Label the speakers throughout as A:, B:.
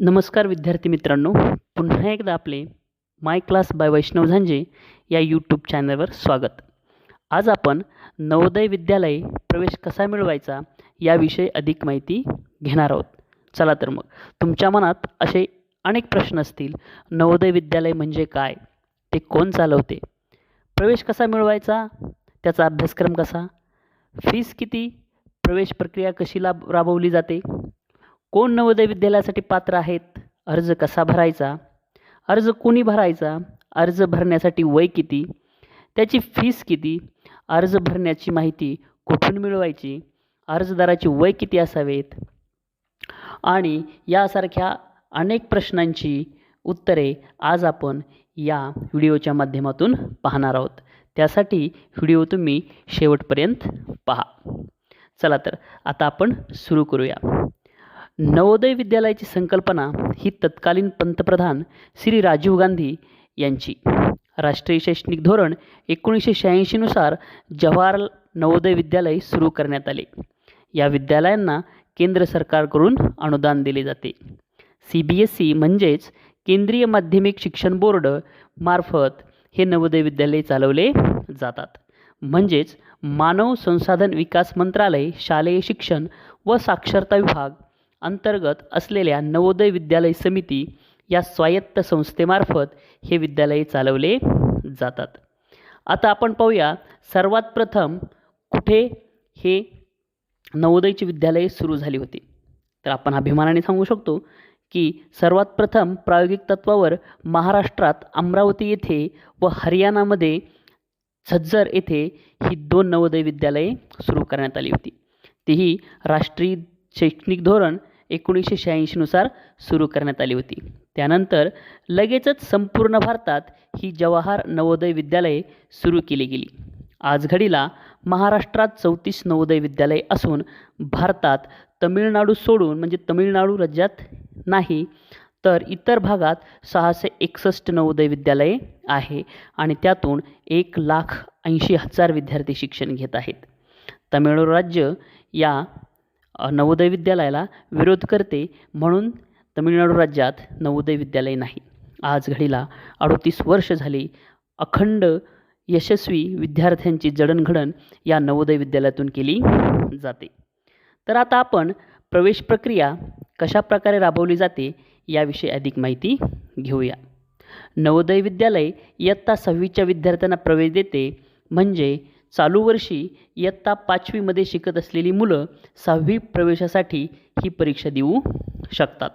A: नमस्कार विद्यार्थी मित्रांनो. पुन्हा एकदा आपले माय क्लास बाय वैष्णव झांजे या यूट्यूब चॅनलवर स्वागत. आज आपण नवोदय विद्यालय प्रवेश कसा मिळवायचा याविषयी अधिक माहिती घेणार आहोत. चला तर मग. तुमच्या मनात असे अनेक प्रश्न असतील. नवोदय विद्यालय म्हणजे काय? ते कोण चालवते? प्रवेश कसा मिळवायचा? त्याचा अभ्यासक्रम कसा? फीस किती? प्रवेश प्रक्रिया कशी लाभ राबवली जाते? कोण नवोदय विद्यालयासाठी पात्र आहेत? अर्ज कसा भरायचा? अर्ज कोणी भरायचा? अर्ज भरण्यासाठी वय किती? त्याची फीस किती? अर्ज भरण्याची माहिती कुठून मिळवायची? अर्जदाराची वय किती असावेत? आणि यासारख्या अनेक प्रश्नांची उत्तरे आज आपण या व्हिडिओच्या माध्यमातून पाहणार आहोत. त्यासाठी व्हिडिओ तुम्ही शेवटपर्यंत पहा. चला तर आता आपण सुरू करूया. नवोदय विद्यालयाची संकल्पना ही तत्कालीन पंतप्रधान श्री राजीव गांधी यांची. राष्ट्रीय शैक्षणिक धोरण एकोणीसशे शहाऐंशीनुसार जवाहर नवोदय विद्यालय सुरू करण्यात आले. या विद्यालयांना केंद्र सरकारकडून अनुदान दिले जाते. सी बी एस सी म्हणजेच केंद्रीय माध्यमिक शिक्षण बोर्ड मार्फत हे नवोदय विद्यालय चालवले जातात. म्हणजेच मानव संसाधन विकास मंत्रालय शालेय शिक्षण व साक्षरता विभाग अंतर्गत असलेल्या नवोदय विद्यालय समिती या स्वायत्त संस्थेमार्फत हे विद्यालय चालवले जातात. आता आपण पाहूया सर्वात प्रथम कुठे हे नवोदयची विद्यालये सुरू झाली होती. तर आपण अभिमानाने सांगू शकतो की सर्वात प्रथम प्रायोगिक तत्वावर महाराष्ट्रात अमरावती येथे व हरियाणामध्ये झज्जर येथे ही दोन नवोदय विद्यालये सुरू करण्यात आली होती. तीही राष्ट्रीय शैक्षणिक धोरण एकोणीसशे शहाऐंशीनुसार सुरू करण्यात आली होती. त्यानंतर लगेचच संपूर्ण भारतात ही जवाहर नवोदय विद्यालये सुरू केली गेली. आज घडीला महाराष्ट्रात चौतीस नवोदय विद्यालय असून भारतात तमिळनाडू सोडून म्हणजे तमिळनाडू राज्यात नाही तर इतर भागात सहाशे एकसष्ट नवोदय विद्यालये आहे आणि त्यातून एक लाख ऐंशी हजार विद्यार्थी शिक्षण घेत आहेत. तमिळनाडू राज्य या नवोदय विद्यालयाला विरोध करते म्हणून तमिळनाडू राज्यात नवोदय विद्यालय नाही. आज घडीला अडोतीस वर्ष झाली. अखंड यशस्वी विद्यार्थ्यांची जडणघडण या नवोदय विद्यालयातून केली जाते. तर आता आपण प्रवेश प्रक्रिया कशा प्रकारे राबवली जाते याविषयी अधिक माहिती घेऊया. नवोदय विद्यालय इयत्ता सहावीच्या विद्यार्थ्यांना प्रवेश देते म्हणजे चालू वर्षी इयत्ता पाचवीमध्ये शिकत असलेली मुलं सहावी प्रवेशासाठी ही परीक्षा देऊ शकतात.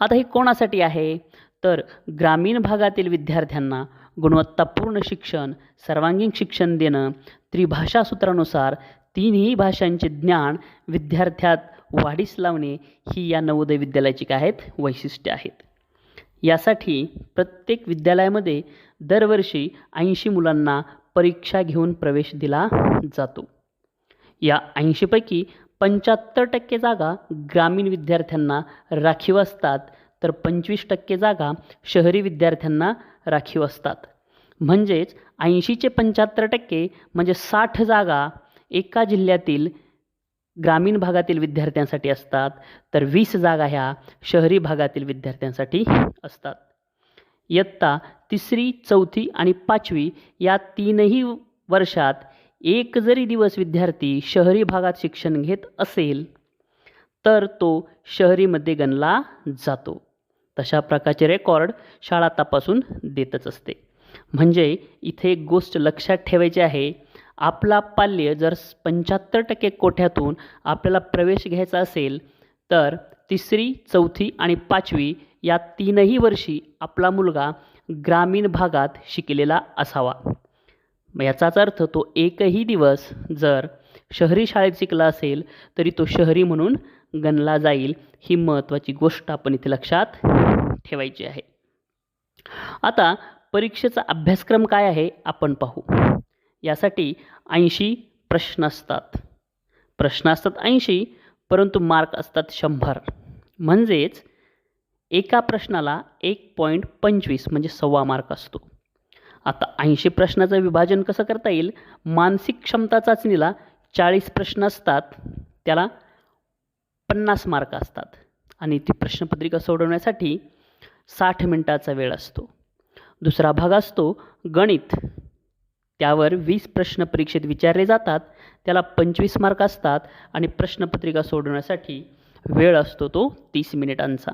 A: आता हे कोणासाठी आहे? तर ग्रामीण भागातील विद्यार्थ्यांना गुणवत्तापूर्ण शिक्षण सर्वांगीण शिक्षण देणं त्रिभाषा सूत्रानुसार तीनही भाषांचे ज्ञान विद्यार्थ्यात वाढीस लावणे ही या नवोदय विद्यालयाची काय आहेत वैशिष्ट्ये आहेत. यासाठी प्रत्येक विद्यालयामध्ये दरवर्षी ऐंशी मुलांना परीक्षा घेऊन प्रवेश दिला जातो. या ऐंशीपैकी पंच्याहत्तर टक्के जागा ग्रामीण विद्यार्थ्यांना राखीव असतात तर पंचवीस टक्के जागा शहरी विद्यार्थ्यांना राखीव असतात. म्हणजेच ऐंशीचे पंच्याहत्तर टक्के म्हणजे साठ जागा एका जिल्ह्यातील ग्रामीण भागातील विद्यार्थ्यांसाठी असतात तर वीस जागा ह्या शहरी भागातील विद्यार्थ्यांसाठी असतात. इयत्ता तिसरी चौथी आणि पाचवी या तीनही वर्षात एक जरी दिवस विद्यार्थी शहरी भागात शिक्षण घेत असेल तर तो शहरीमध्ये गणला जातो. तशा प्रकारचे रेकॉर्ड शाळा तपासून देतच असते. म्हणजे इथे एक गोष्ट लक्षात ठेवायची आहे आपला पाल्य जर पंच्याहत्तर टक्के कोठ्यातून आपल्याला प्रवेश घ्यायचा असेल तर तिसरी चौथी आणि पाचवी या तीनही वर्षी आपला मुलगा ग्रामीण भागात शिकलेला असावा. याचाच अर्थ तो एकही दिवस जर शहरी शाळेत शिकला असेल तरी तो शहरी म्हणून गणला जाईल ही महत्त्वाची गोष्ट आपण इथे लक्षात ठेवायची आहे. आता परीक्षेचा अभ्यासक्रम काय आहे आपण पाहू. यासाठी ऐंशी प्रश्न असतात. प्रश्न असतात ऐंशी परंतु मार्क असतात शंभर. म्हणजेच एका प्रश्नाला एक पॉईंट पंचवीस म्हणजे सव्वा मार्क असतो. आता ऐंशी प्रश्नाचं विभाजन कसं करता येईल? मानसिक क्षमता चाचणीला चाळीस प्रश्न असतात त्याला पन्नास मार्क असतात. आणि ती प्रश्नपत्रिका सोडवण्यासाठी साठ मिनटाचा वेळ असतो. दुसरा भाग असतो गणित. त्यावर वीस प्रश्न परीक्षेत विचारले जातात त्याला पंचवीस मार्क असतात आणि प्रश्नपत्रिका सोडवण्यासाठी वेळ असतो तो तीस मिनिटांचा.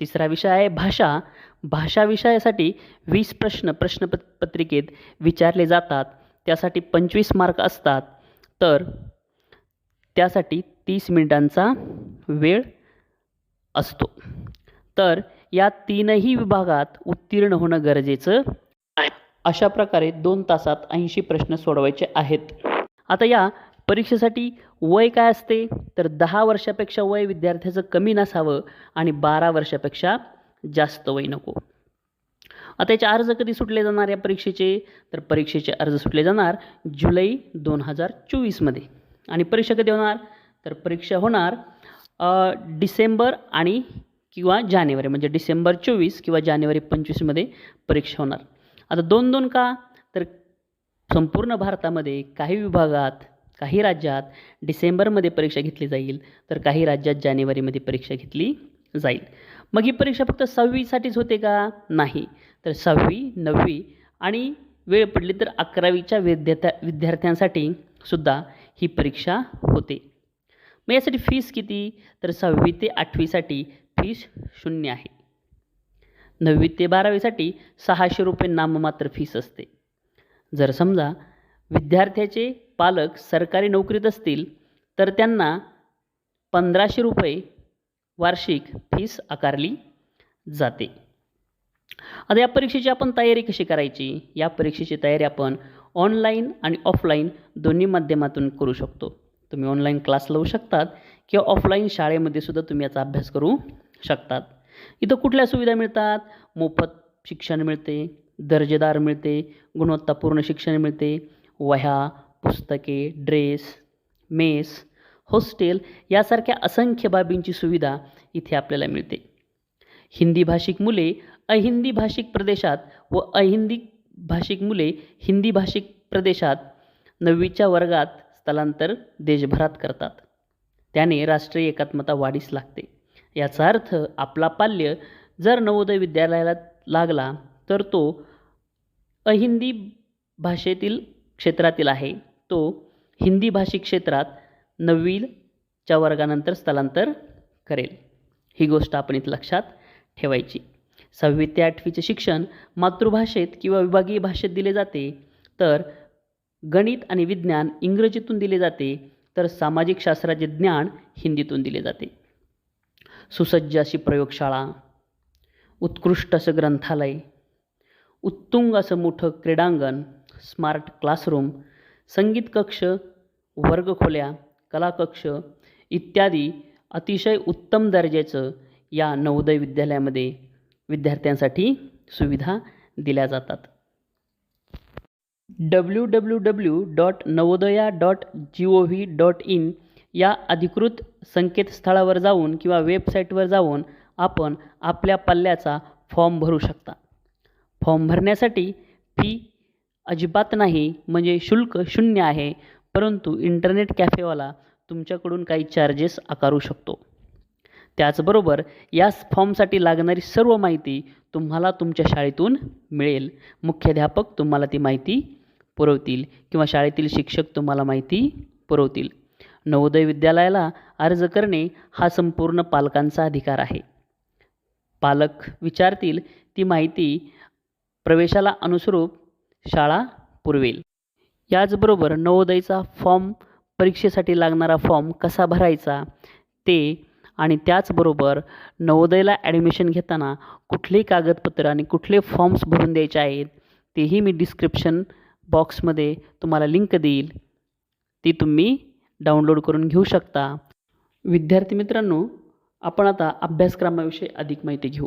A: तिसरा विषय आहे भाषा. भाषा विषयासाठी वीस प्रश्न प्रश्नपत पत्रिकेत विचारले जातात. त्यासाठी पंचवीस मार्क असतात. तर त्यासाठी तीस मिनिटांचा वेळ असतो. तर या तीनही विभागात उत्तीर्ण होणं गरजेचं आहे. अशा प्रकारे दोन तासात ऐंशी प्रश्न सोडवायचे आहेत. आता या परीक्षेसाठी वय काय असते? तर दहा वर्षापेक्षा वय विद्यार्थ्याचं कमी नसावं आणि बारा वर्षापेक्षा जास्त वय नको. आता याचे अर्ज कधी सुटले जाणार या परीक्षेचे? तर परीक्षेचे अर्ज सुटले जाणार जुलै दोन हजार चोवीसमध्ये आणि परीक्षा कधी होणार? तर परीक्षा होणार डिसेंबर आणि किंवा जानेवारी म्हणजे डिसेंबर चोवीस किंवा जानेवारी पंचवीसमध्ये परीक्षा होणार. आता दोन दोन का? तर संपूर्ण भारतामध्ये काही विभागात काही राज्यात डिसेंबरमध्ये परीक्षा घेतली जाईल तर काही राज्यात जानेवारीमध्ये परीक्षा घेतली जाईल. मग ही परीक्षा फक्त सहावीसाठीच होते का? नाही. तर सहावी नववी आणि वेळ पडली तर अकरावीच्या विद्यार्थ्या विद्यार्थ्यांसाठी सुद्धा ही परीक्षा होते. मग यासाठी फीस किती? तर सहावी ते आठवीसाठी फीस शून्य आहे. नववी ते बारावीसाठी सहाशे रुपये नाममात्र फीस असते. जर समजा विद्यार्थ्याचे पालक सरकारी नोकरीत असतील तर त्यांना पंधराशे रुपये वार्षिक फीस आकारली जाते. आता या परीक्षेची आपण तयारी कशी करायची? या परीक्षेची तयारी आपण ऑनलाईन आणि ऑफलाईन दोन्ही माध्यमातून करू शकतो. तुम्ही ऑनलाईन क्लास लावू शकतात किंवा ऑफलाईन शाळेमध्ये सुद्धा तुम्ही याचा अभ्यास करू शकतात. इथं कुठल्या सुविधा मिळतात? मोफत शिक्षण मिळते दर्जेदार मिळते गुणवत्तापूर्ण शिक्षण मिळते वह्या पुस्तके ड्रेस मेस हॉस्टेल यासारख्या असंख्य बाबींची सुविधा इथे आपल्याला मिळते. हिंदी भाषिक मुले अहिंदी भाषिक प्रदेशात व अहिंदी भाषिक मुले हिंदी भाषिक प्रदेशात नववीच्या वर्गात स्थलांतर देशभरात करतात. त्याने राष्ट्रीय एकात्मता वाढीस लागते. याचा अर्थ आपला पाल्य जर नवोदय विद्यालयाला लागला तर तो अहिंदी भाषेतील क्षेत्रातील आहे. तो हिंदी भाषिक क्षेत्रात नववीच्या वर्गानंतर स्थलांतर करेल. ही गोष्ट आपण इथं लक्षात ठेवायची. सहावी ते आठवीचे शिक्षण मातृभाषेत किंवा विभागीय भाषेत दिले जाते तर गणित आणि विज्ञान इंग्रजीतून दिले जाते तर सामाजिक शास्त्राचे ज्ञान हिंदीतून दिले जाते. सुसज्ज अशी प्रयोगशाळा उत्कृष्ट असं ग्रंथालय उत्तुंग असं मोठं क्रीडांगण स्मार्ट क्लासरूम संगीत कक्ष वर्गखोल्या कलाकक्ष इत्यादी अतिशय उत्तम दर्जाचं या नवोदय विद्यालयामध्ये विद्यार्थ्यांसाठी सुविधा दिल्या जातात. W W W dot Navodaya dot G O V dot in या अधिकृत संकेतस्थळावर जाऊन किंवा वेबसाईटवर जाऊन आपण आपल्या पल्ल्याचा फॉर्म भरू शकता. फॉर्म भरण्यासाठी फी अजिबात नाही म्हणजे शुल्क शून्य आहे परंतु इंटरनेट कॅफेवाला तुमच्याकडून काही चार्जेस आकारू शकतो. त्याचबरोबर या फॉर्मसाठी लागणारी सर्व माहिती तुम्हाला तुमच्या शाळेतून मिळेल. मुख्याध्यापक तुम्हाला ती माहिती पुरवतील किंवा शाळेतील शिक्षक तुम्हाला माहिती पुरवतील. नवोदय विद्यालयाला अर्ज करणे हा संपूर्ण पालकांचा अधिकार आहे. पालक विचारतील ती माहिती प्रवेशाला अनुसरूप शाळा पुरवेल. याचबरोबर नवोदयचा फॉर्म परीक्षेसाठी लागणारा फॉर्म कसा भरायचा ते आणि त्याचबरोबर नवोदयला ॲडमिशन घेताना कुठली कागदपत्र आणि कुठले फॉर्म्स भरून द्यायचे आहेत तेही मी डिस्क्रिप्शन बॉक्समध्ये तुम्हाला लिंक देईल. ती तुम्ही डाउनलोड करून घेऊ शकता. विद्यार्थी मित्रांनो आपण आता अभ्यासक्रमाविषयी अधिक माहिती घेऊ.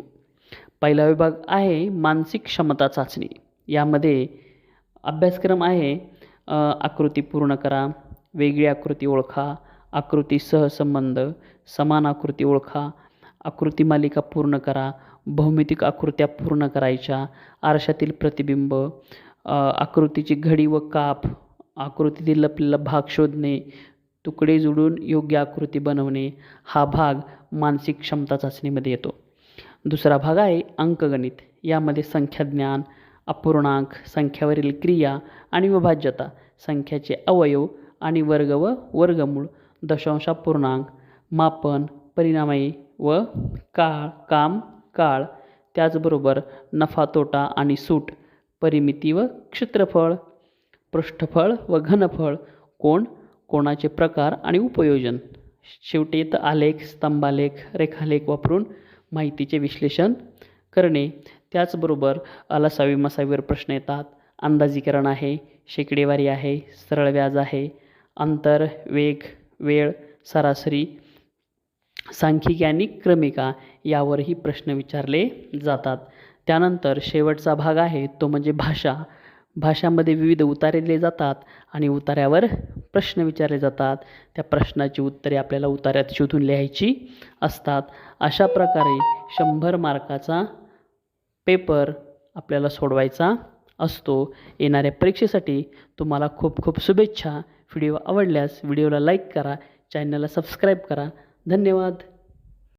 A: पहिला विभाग आहे मानसिक क्षमता चाचणी. यामध्ये अभ्यासक्रम आहे. आकृती पूर्ण करा वेगळी आकृती ओळखा आकृती सहसंबंध समान आकृती ओळखा आकृती मालिका पूर्ण करा भौमितिक आकृत्या पूर्ण करायच्या आरशातील प्रतिबिंब आकृतीची घडी व काप आकृतीतील लपलेला भाग शोधणे तुकडे जुडून योग्य आकृती बनवणे हा भाग मानसिक क्षमता चाचणीमध्ये येतो. दुसरा भाग आहे अंकगणित. यामध्ये संख्याज्ञान अपूर्णांक संख्यावरील क्रिया आणि विभाज्यता संख्याचे अवयव आणि वर्ग व वर्गमूळ दशांशापूर्णांक मापन परिणामी व काळ काम काळ त्याचबरोबर नफा तोटा आणि सूट परिमिती व क्षेत्रफळ पृष्ठफळ व घनफळ कोण कोणाचे प्रकार आणि उपयोजन. शेवटी तर आलेख स्तंभालेख रेखालेख वापरून माहितीचे विश्लेषण करणे. त्याचबरोबर अलसावी मसावीवर प्रश्न येतात. अंदाजीकरण आहे शेकडेवारी आहे सरळ व्याज आहे अंतर वेग वेळ सरासरी सांख्यिकी आणि क्रमिका यावरही प्रश्न विचारले जातात. त्यानंतर शेवटचा भाग आहे तो म्हणजे भाषा. भाषामध्ये विविध उतारे दिले जातात आणि उतार्यावर प्रश्न विचारले जातात. त्या प्रश्नाची उत्तरे आपल्याला उतार्यात शोधून लिहायची असतात. अशा प्रकारे शंभर मार्काचा पेपर आपल्याला सोडवायचा असतो. येणाऱ्या परीक्षेसाठी तुम्हाला खूप खूप शुभेच्छा. व्हिडिओ आवडल्यास व्हिडिओला लाईक करा. चॅनलला सबस्क्राईब करा. धन्यवाद.